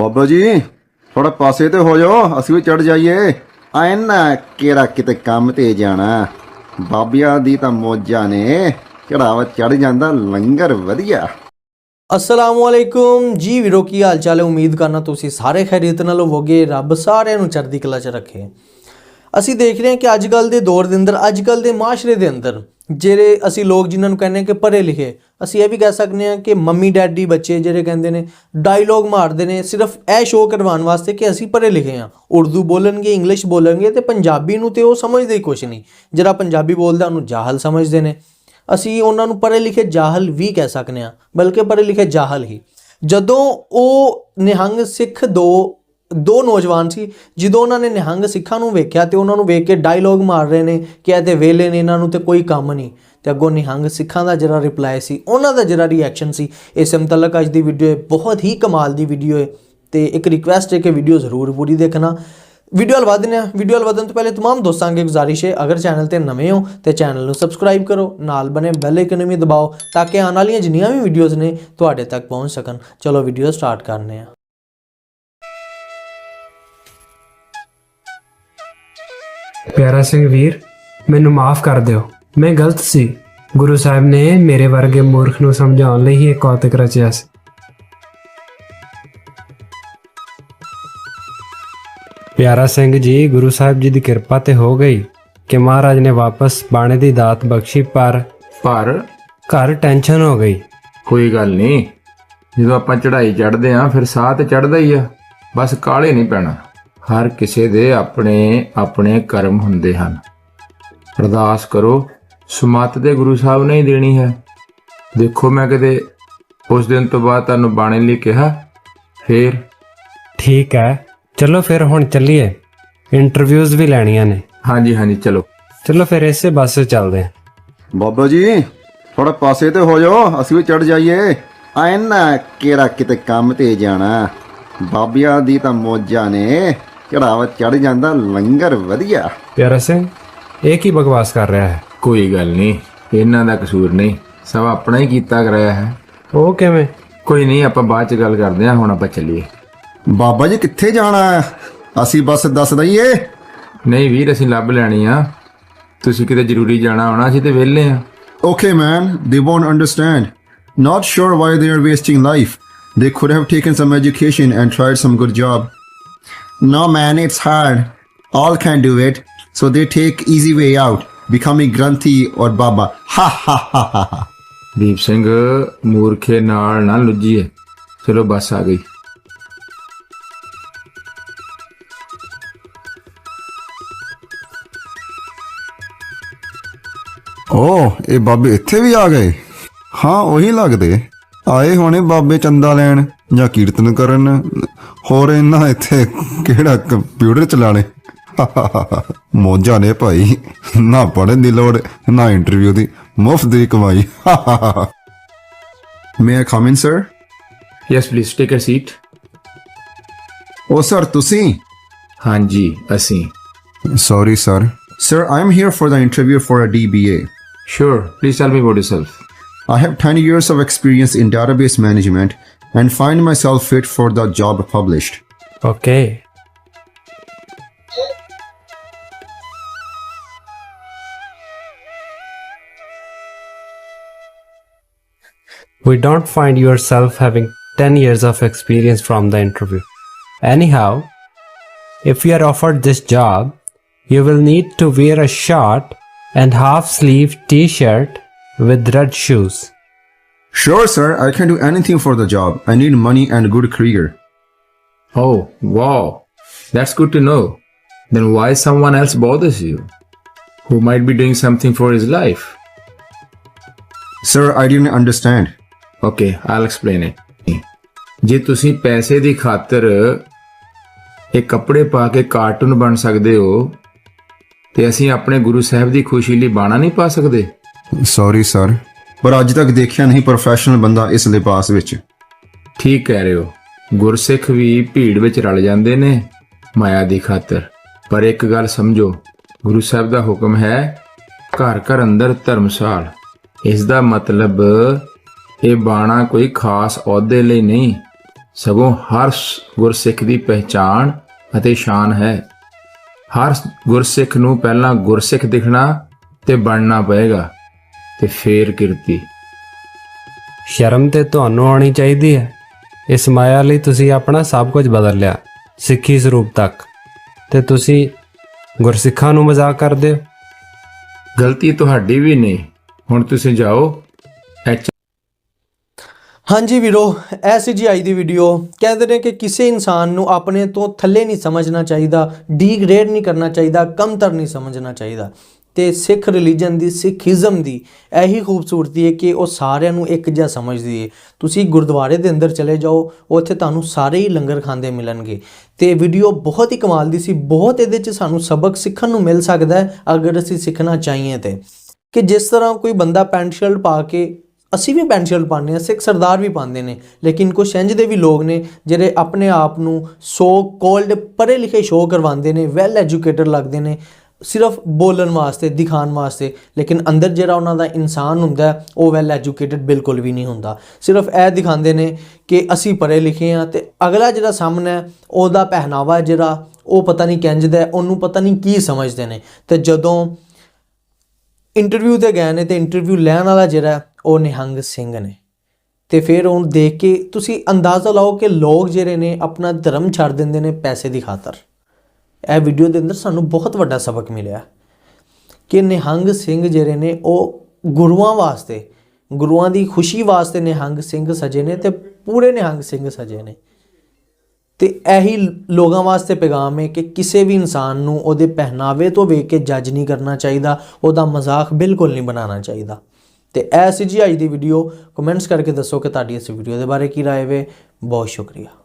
ਬਾਬਾ ਜੀ ਥੋੜਾ ਪਾਸੇ ਤੇ ਹੋ ਜਾਓ, ਅਸੀਂ ਵੀ ਚੜ ਜਾਈਏ। ਐ ਨਾ ਕਿਹੜਾ ਕਿਤੇ ਕੰਮ ਤੇ ਜਾਣਾ। ਬਾਬਿਆਂ ਦੀ ਤਾਂ ਮੋਜਾਂ ਨੇ। ਚੜਾਵਾ ਚੜ ਜਾਂਦਾ, ਲੰਗਰ ਵਧੀਆ। ਅਸਲਾਮੁਅਲੈਕੁਮ ਜੀ ਵੀਰੋ, ਕੀ ਹਾਲ ਚਾਲ ਹੈ? ਉਮੀਦ ਕਰਨਾ ਤੁਸੀਂ ਸਾਰੇ ਖੈਰੀਅਤ ਨਾਲ ਹੋਵੋਗੇ। ਰੱਬ ਸਾਰਿਆਂ ਨੂੰ ਚੜ੍ਹਦੀ ਕਲਾ 'ਚ ਰੱਖੇ। ਅਸੀਂ ਦੇਖ ਰਹੇ ਹਾਂ ਕਿ ਅੱਜ ਕੱਲ ਦੇ ਦੌਰ ਦੇ ਅੰਦਰ ਅੱਜ ਕੱਲ ਦੇ ਮਾਸ਼ਰੇ ਦੇ ਅੰਦਰ ਜਿਹੜੇ ਅਸੀਂ ਲੋਕ ਜਿਨ੍ਹਾਂ ਨੂੰ ਕਹਿੰਦੇ ਕਿ ਪੜ੍ਹੇ ਲਿਖੇ, ਅਸੀਂ ਇਹ ਵੀ ਕਹਿ ਸਕਦੇ ਹਾਂ ਕਿ ਮੰਮੀ, ਡੈਡੀ, ਬੱਚੇ ਜਿਹੜੇ ਕਹਿੰਦੇ ਨੇ ਡਾਇਲੋਗ ਮਾਰਦੇ ਨੇ, ਸਿਰਫ ਇਹ ਸ਼ੋਅ ਕਰਵਾਉਣ ਵਾਸਤੇ ਕਿ ਅਸੀਂ ਪੜ੍ਹੇ ਲਿਖੇ ਹਾਂ। ਉਰਦੂ ਬੋਲਣਗੇ ਇੰਗਲਿਸ਼ ਬੋਲਣਗੇ ਤੇ ਪੰਜਾਬੀ ਨੂੰ ਤੇ ਉਹ ਸਮਝਦੇ ਹੀ ਕੁਛ ਨਹੀਂ। ਜਿਹੜਾ ਪੰਜਾਬੀ ਬੋਲਦਾ, ਉਹਨੂੰ ਜਾਹਲ ਸਮਝਦੇ ਨੇ। ਅਸੀਂ ਉਹਨਾਂ ਨੂੰ ਪੜ੍ਹੇ ਲਿਖੇ ਜਾਹਲ ਵੀ ਕਹਿ ਸਕਦੇ ਹਾਂ, ਬਲਕਿ ਪੜ੍ਹੇ ਲਿਖੇ ਜਾਹਲ ਹੀ। ਜਦੋਂ ਉਹ ਨਿਹੰਗ ਸਿੱਖ ਦੋ ਦੋ ਨੌਜਵਾਨ ਸੀ ਜਦੋਂ ਉਹਨਾਂ ਨੇ ਨਿਹੰਗ ਸਿੱਖਾਂ ਨੂੰ ਵੇਖਿਆ ਤੇ ਉਹਨਾਂ ਨੂੰ ਵੇਖ ਕੇ ਡਾਇਲੋਗ ਮਾਰ ਰਹੇ ਨੇ ਕਿ ਇਹ ਤੇ ਵੇਲੇ ਨੇ ਇਹਨਾਂ ਨੂੰ ਤੇ ਕੋਈ ਕੰਮ ਨਹੀਂ ਤੇ ਅੱਗੋਂ ਨਿਹੰਗ ਸਿੱਖਾਂ ਦਾ ਜਿਹੜਾ ਰਿਪਲਾਈ ਸੀ ਉਹਨਾਂ ਦਾ ਜਿਹੜਾ ਰਿਐਕਸ਼ਨ ਸੀ ਇਸ ਮੁਤਲਕ ਅੱਜ ਦੀ ਵੀਡੀਓ ਹੈ ਬਹੁਤ ਹੀ ਕਮਾਲ ਦੀ ਵੀਡੀਓ ਹੈ ਤੇ ਇੱਕ ਰਿਕੁਐਸਟ ਹੈ ਕਿ ਵੀਡੀਓ ਜ਼ਰੂਰ ਪੂਰੀ ਦੇਖਣਾ ਵੀਡੀਓ ਹਲ ਵਧਨੇ ਆ ਵੀਡੀਓ ਹਲ ਵਧਣ ਤੋਂ ਪਹਿਲੇ तमाम ਦੋਸਤਾਂ ਅੱਗੇ ਗੁਜ਼ਾਰਿਸ਼ ਹੈ ਅਗਰ ਚੈਨਲ ਤੇ ਨਵੇਂ ਹੋ ਤੇ ਚੈਨਲ ਨੂੰ ਸਬਸਕ੍ਰਾਈਬ ਕਰੋ ਨਾਲ ਬਨੇ ਬੈਲ ਆਈਕਨ ਵੀ ਦਬਾਓ ਤਾਂ ਕਿ ਆਉਣ ਵਾਲੀਆਂ ਜਿੰਨੀਆਂ ਵੀ ਵੀਡੀਓਜ਼ ਨੇ ਤੁਹਾਡੇ ਤੱਕ ਪਹੁੰਚ ਸਕਣ ਚਲੋ ਵੀਡੀਓ ਸਟਾਰਟ ਕਰਨੇ ਆ ਪਿਆਰਾ ਸਿੰਘ ਵੀਰ ਮੈਨੂੰ ਮਾਫ ਕਰ ਦਿਓ। ਮੈਂ ਗਲਤ ਸੀ। ਗੁਰੂ ਸਾਹਿਬ ਨੇ ਮੇਰੇ ਵਰਗੇ ਮੂਰਖ ਨੂੰ ਸਮਝਾਉਣ ਲਈ ਹੀ ਇਹ ਕੌਤਕ ਰਚਿਆ ਸੀ। ਪਿਆਰਾ ਸਿੰਘ ਜੀ ਗੁਰੂ ਸਾਹਿਬ ਜੀ ਦੀ ਕਿਰਪਾ ਤੇ ਹੋ ਗਈ ਕਿ ਮਹਾਰਾਜ ਨੇ ਵਾਪਸ ਬਾਣੇ ਦੀ ਦਾਤ ਬਖਸ਼ੀ ਪਰ ਪਰ ਘਰ ਟੈਨਸ਼ਨ ਹੋ ਗਈ। ਕੋਈ ਗੱਲ ਨਹੀਂ। ਜਦੋਂ ਆਪਾਂ ਚੜ੍ਹਾਈ ਚੜ੍ਹਦੇ ਆਂ ਫਿਰ ਸਾਹ ਤੇ ਚੜ੍ਹਦਾ ਹੀ ਆ। ਬਸ ਕਾਲੇ ਨਹੀਂ ਪੈਣਾ। ਹਰ ਕਿਸੇ ਦੇ ਆਪਣੇ ਆਪਣੇ ਕਰਮ ਹੁੰਦੇ ਹਨ। ਅਰਦਾਸ ਕਰੋ ਸੁਮਤ ਦੇ ਗੁਰੂ ਸਾਹਿਬ ਨੇ ਹੀ ਦੇਣੀ ਹੈ। ਦੇਖੋ ਮੈਂ ਕਦੇ ਉਸ ਦਿਨ ਤੋਂ ਬਾਅਦ ਤੁਹਾਨੂੰ ਬਾਣੇ ਲਈ ਕਿਹਾ ਫੇਰ। ਠੀਕ ਹੈ ਚਲੋ ਫਿਰ ਹੁਣ ਚੱਲੀਏ। ਇੰਟਰਵਿਊਜ਼ ਵੀ ਲੈਣੀਆਂ ਨੇ। ਹਾਂਜੀ ਹਾਂਜੀ ਚਲੋ। ਚਲੋ ਫਿਰ ਇਸੇ ਬੱਸ 'ਤੇ ਚੱਲਦੇ ਹਾਂ। ਬਾਬਾ ਜੀ ਥੋੜਾ ਪਾਸੇ ਤੇ ਹੋ ਜਾਓ ਅਸੀਂ ਵੀ ਚੜ ਜਾਈਏ। ਐ ਨਾ ਕਿਹੜਾ ਕਿਤੇ ਕੰਮ ਤੇ ਜਾਣਾ। ਬਾਬਿਆਂ ਦੀ ਤਾਂ ਮੋਜਾਂ ਨੇ। ਚੜਾਵਾ ਚੜ ਜਾਂਦਾ ਲੰਗਰ ਵਧੀਆ। ਪਿਆਰਾ ਸਿੰਘ ਇਹ ਕੀ ਬਕਵਾਸ ਕਰ ਰਿਹਾ ਹੈ? ਕੋਈ ਗੱਲ ਨਹੀਂ ਇਹਨਾਂ ਦਾ ਕਸੂਰ ਨਹੀਂ। ਸਭ ਆਪਣਾ ਹੀ ਕੀਤਾ ਕਰਾਇਆ ਹੈ। ਉਹ ਕਿਵੇਂ? ਕੋਈ ਨਹੀਂ ਆਪਾਂ ਬਾਅਦ ਚ ਗੱਲ ਕਰਦੇ ਹਾਂ ਹੁਣ ਆਪਾਂ ਚੱਲੀਏ। ਬਾਬਾ ਜੀ ਕਿੱਥੇ ਜਾਣਾ ਹੈ? ਅਸੀਂ ਬਸ ਦੱਸ ਦਈਏ। ਨਹੀਂ ਵੀਰ ਅਸੀਂ ਲੱਭ ਲੈਣੀ ਆ। ਤੁਸੀਂ ਕਿਤੇ ਜ਼ਰੂਰੀ ਜਾਣਾ ਹੋਣਾ ਅਸੀਂ ਤੇ ਵਿਹਲੇ ਆ। Okay, man, they won't understand. Not sure why they are wasting life. They could have taken some education and tried some good job. No, man, it's hard. All can do it. So they take easy way out, becoming Granthi or Baba. Ha ha ha ha ha. Deep Singh ਮੂਰਖੇ ਨਾਲ ਨਾ ਲੁੱਜੀਏ ਚਲੋ ਬੱਸ ਆ ਗਈ ਓ ਇਹ ਬਾਬੇ ਇੱਥੇ ਵੀ ਆ ਗਏ ਹਾਂ ਉਹੀ ਲੱਗਦੇ ਆਏ ਹੋਣੇ ਬਾਬੇ ਚੰਦਾ ਲੈਣ ਜਾਂ ਕੀਰਤਨ ਕਰਨ ਹੋਰ ਇਹਨਾਂ ਇੱਥੇ ਕਿਹੜਾ ਕੰਪਿਊਟਰ ਚਲਾਣੇ ਮੋਜਾਂ ਨੇ ਭਾਈ ਨਾ ਪੜਨ ਦੀ ਲੋੜ ਨਾ ਇੰਟਰਵਿਊ ਦੀ ਮੁਫਤ ਦੀ ਕਮਾਈ may I come in sir yes please take a seat ਉਹ ਸਰ ਤੁਸੀਂ ਹਾਂਜੀ ਅਸੀਂ sorry sir sir I am here for the interview for a DBA sure please tell me about yourself I have 10 years of experience in database management and find myself fit for the job published. Okay. We don't find yourself having 10 years of experience from the interview. Anyhow, if you are offered this job, you will need to wear a short and half sleeve t shirt with red shoes. Sure, sir, I can do anything for the job. I need money and good career. oh wow that's good to know then why someone else bothers you who might be doing something for his life Sir, I didn't understand. Okay all explain it ਜੇ ਤੁਸੀਂ ਪੈਸੇ ਦੀ ਖਾਤਰ ਇਹ ਕੱਪੜੇ ਪਾ ਕੇ cartoon ਬਣ ਸਕਦੇ ਹੋ ਤੇ ਅਸੀਂ ਆਪਣੇ ਗੁਰੂ ਸਾਹਿਬ ਦੀ ਖੁਸ਼ੀ ਲਈ ਬਾਣਾ ਨਹੀਂ ਪਾ ਸਕਦੇ Sorry, sir. ਪਰ ਅੱਜ ਤੱਕ ਦੇਖਿਆ ਨਹੀਂ ਪ੍ਰੋਫੈਸ਼ਨਲ ਬੰਦਾ ਇਸ ਲਿਬਾਸ ਵਿੱਚ। ਠੀਕ ਕਹਿ ਰਹੇ ਹੋ। ਗੁਰਸਿੱਖ ਵੀ ਭੀੜ ਵਿੱਚ ਰਲ ਜਾਂਦੇ ਨੇ ਮਾਇਆ ਦੀ ਖਾਤਰ। ਪਰ ਇੱਕ ਗੱਲ ਸਮਝੋ, ਗੁਰੂ ਸਾਹਿਬ ਦਾ ਹੁਕਮ ਹੈ ਘਰ ਘਰ ਅੰਦਰ ਧਰਮਸਾਲ। ਇਸ ਦਾ ਮਤਲਬ ਇਹ ਬਾਣਾ ਕੋਈ ਖਾਸ ਅਹੁਦੇ ਲਈ ਨਹੀਂ, ਸਗੋਂ ਹਰ ਸ- ਗੁਰਸਿੱਖ ਦੀ ਪਹਿਚਾਣ ਅਤੇ ਸ਼ਾਨ ਹੈ। ਹਰ ਗੁਰਸਿੱਖ ਨੂੰ ਪਹਿਲਾਂ ਗੁਰਸਿੱਖ ਦਿਖਣਾ ਤੇ ਬਣਨਾ ਪਏਗਾ। ਤੇ ਫੇਰ ਕਿਰਤੀ ਸ਼ਰਮ ਤੇ ਤੁਹਾਨੂੰ ਆਉਣੀ ਚਾਹੀਦੀ ਹੈ। ਇਸ ਮਾਇਆ ਲਈ ਤੁਸੀਂ ਆਪਣਾ ਸਭ ਕੁਝ ਬਦਲ ਲਿਆ ਸਿੱਖੀ ਸਰੂਪ ਤੱਕ। ਤੇ ਤੁਸੀਂ ਗੁਰਸਿੱਖਾਂ ਨੂੰ ਮਜ਼ਾਕ ਕਰਦੇ ਹੋ? ਗਲਤੀ ਤੁਹਾਡੀ ਵੀ ਨਹੀਂ ਹੁਣ ਤੁਸੀਂ ਜਾਓ ਐਚ ਹਾਂਜੀ ਵੀਰੋ ਇਹ ਸੀ ਜੀ ਅੱਜ ਦੀ ਵੀਡੀਓ ਕਹਿੰਦੇ ਨੇ ਕਿ ਕਿਸੇ ਇਨਸਾਨ ਨੂੰ ਆਪਣੇ ਤੋਂ ਥੱਲੇ ਨਹੀਂ ਸਮਝਣਾ ਚਾਹੀਦਾ ਡੀਗ੍ਰੇਡ ਨਹੀਂ ਕਰਨਾ ਚਾਹੀਦਾ ਕਮਤਰ ਨਹੀਂ ਸਮਝਣਾ ਚਾਹੀਦਾ। ਤੇ ਸਿੱਖ ਰਿਲੀਜਨ ਦੀ ਸਿੱਖੀਜ਼ਮ ਦੀ ਇਹੀ ਖੂਬਸੂਰਤੀ ਹੈ ਕਿ ਉਹ ਸਾਰਿਆਂ ਨੂੰ ਇੱਕ ਜਿਹਾ ਸਮਝਦੀ ਹੈ। ਤੁਸੀਂ ਗੁਰਦੁਆਰੇ ਦੇ ਅੰਦਰ ਚਲੇ ਜਾਓ, ਉੱਥੇ ਤੁਹਾਨੂੰ ਸਾਰੇ ਹੀ ਲੰਗਰ ਖਾਂਦੇ ਮਿਲਣਗੇ। ਤੇ ਵੀਡੀਓ ਬਹੁਤ ਹੀ ਕਮਾਲ ਦੀ ਸੀ, ਬਹੁਤ ਇਹਦੇ 'ਚ ਸਾਨੂੰ ਸਬਕ ਸਿੱਖਣ ਨੂੰ ਮਿਲ ਸਕਦਾ ਹੈ ਅਗਰ ਅਸੀਂ ਸਿੱਖਣਾ ਚਾਹੀਏ ਤੇ। ਕਿ ਜਿਸ ਤਰ੍ਹਾਂ ਕੋਈ ਬੰਦਾ ਪੈਂਟ ਸ਼ਰਟ ਪਾ ਕੇ, ਅਸੀਂ ਵੀ ਪੈਂਟ ਸ਼ਰਟ ਪਾਉਂਦੇ ਹਾਂ, ਸਿੱਖ ਸਰਦਾਰ ਵੀ ਪਾਉਂਦੇ ਨੇ, ਲੇਕਿਨ ਕੁਝ ਇੰਝ ਦੇ ਵੀ ਲੋਕ ਨੇ ਜਿਹੜੇ ਆਪਣੇ ਆਪ ਨੂੰ ਸੋ ਕੋਲਡ ਪੜ੍ਹੇ ਲਿਖੇ ਸ਼ੋਅ ਕਰਵਾਉਂਦੇ ਨੇ ਵੈਲ ਐਜੂਕੇਟਡ ਲੱਗਦੇ ਨੇ ਸਿਰਫ ਬੋਲਣ ਵਾਸਤੇ, ਦਿਖਾਉਣ ਵਾਸਤੇ, ਲੇਕਿਨ ਅੰਦਰ ਜਿਹੜਾ ਉਹਨਾਂ ਦਾ ਇਨਸਾਨ ਹੁੰਦਾ ਉਹ ਵੈਲ ਐਜੂਕੇਟਿਡ ਬਿਲਕੁਲ ਵੀ ਨਹੀਂ ਹੁੰਦਾ। ਸਿਰਫ ਇਹ ਦਿਖਾਉਂਦੇ ਨੇ ਕਿ ਅਸੀਂ ਪੜ੍ਹੇ ਲਿਖੇ ਹਾਂ ਤੇ ਅਗਲਾ ਜਿਹੜਾ ਸਾਹਮਣੇ ਉਹਦਾ ਪਹਿਨਾਵਾ ਜਿਹੜਾ, ਉਹ ਪਤਾ ਨਹੀਂ ਕਿੰਜ ਦਾ ਉਹਨੂੰ ਪਤਾ ਨਹੀਂ ਕੀ ਸਮਝਦੇ ਨੇ। ਤੇ ਜਦੋਂ ਇੰਟਰਵਿਊ ਤੇ ਗਏ ਨੇ ਤੇ ਇੰਟਰਵਿਊ ਲੈਣ ਵਾਲਾ ਜਿਹੜਾ ਉਹ ਨਿਹੰਗ ਸਿੰਘ ਨੇ। ਤੇ ਫਿਰ ਉਹਨੂੰ ਦੇਖ ਕੇ ਤੁਸੀਂ ਅੰਦਾਜ਼ਾ ਲਾਓ ਕਿ ਲੋਕ ਜਿਹੜੇ ਨੇ, ਆਪਣਾ ਧਰਮ ਛੱਡ ਦਿੰਦੇ ਨੇ ਪੈਸੇ ਦੀ ਖਾਤਰ। ਇਹ ਵੀਡੀਓ ਦੇ ਅੰਦਰ ਸਾਨੂੰ ਬਹੁਤ ਵੱਡਾ ਸਬਕ ਮਿਲਿਆ। ਕਿ ਨਿਹੰਗ ਸਿੰਘ ਜਿਹੜੇ ਨੇ, ਉਹ ਗੁਰੂਆਂ ਵਾਸਤੇ, ਗੁਰੂਆਂ ਦੀ ਖੁਸ਼ੀ ਵਾਸਤੇ ਨਿਹੰਗ ਸਿੰਘ ਸਜੇ ਨੇ ਤੇ ਪੂਰੇ ਨਿਹੰਗ ਸਿੰਘ ਸਜੇ ਨੇ। ਤੇ ਇਹੀ ਲੋਕਾਂ ਵਾਸਤੇ ਪੈਗਾਮ ਹੈ ਕਿ ਕਿਸੇ ਵੀ ਇਨਸਾਨ ਨੂੰ ਉਹਦੇ ਪਹਿਨਾਵੇ ਤੋਂ ਵੇਖ ਕੇ ਜੱਜ ਨਹੀਂ ਕਰਨਾ ਚਾਹੀਦਾ, ਉਹਦਾ ਮਜ਼ਾਕ ਬਿਲਕੁਲ ਨਹੀਂ ਬਣਾਉਣਾ ਚਾਹੀਦਾ। ਤੇ ਐ ਜੀ ਅੱਜ ਦੀ ਵੀਡੀਓ ਕਮੈਂਟਸ ਕਰਕੇ ਦੱਸੋ ਕਿ ਤੁਹਾਡੀ ਇਸ ਵੀਡੀਓ ਦੇ ਬਾਰੇ ਕੀ ਰਾਏ ਵੇ। ਬਹੁਤ ਸ਼ੁਕਰੀਆ।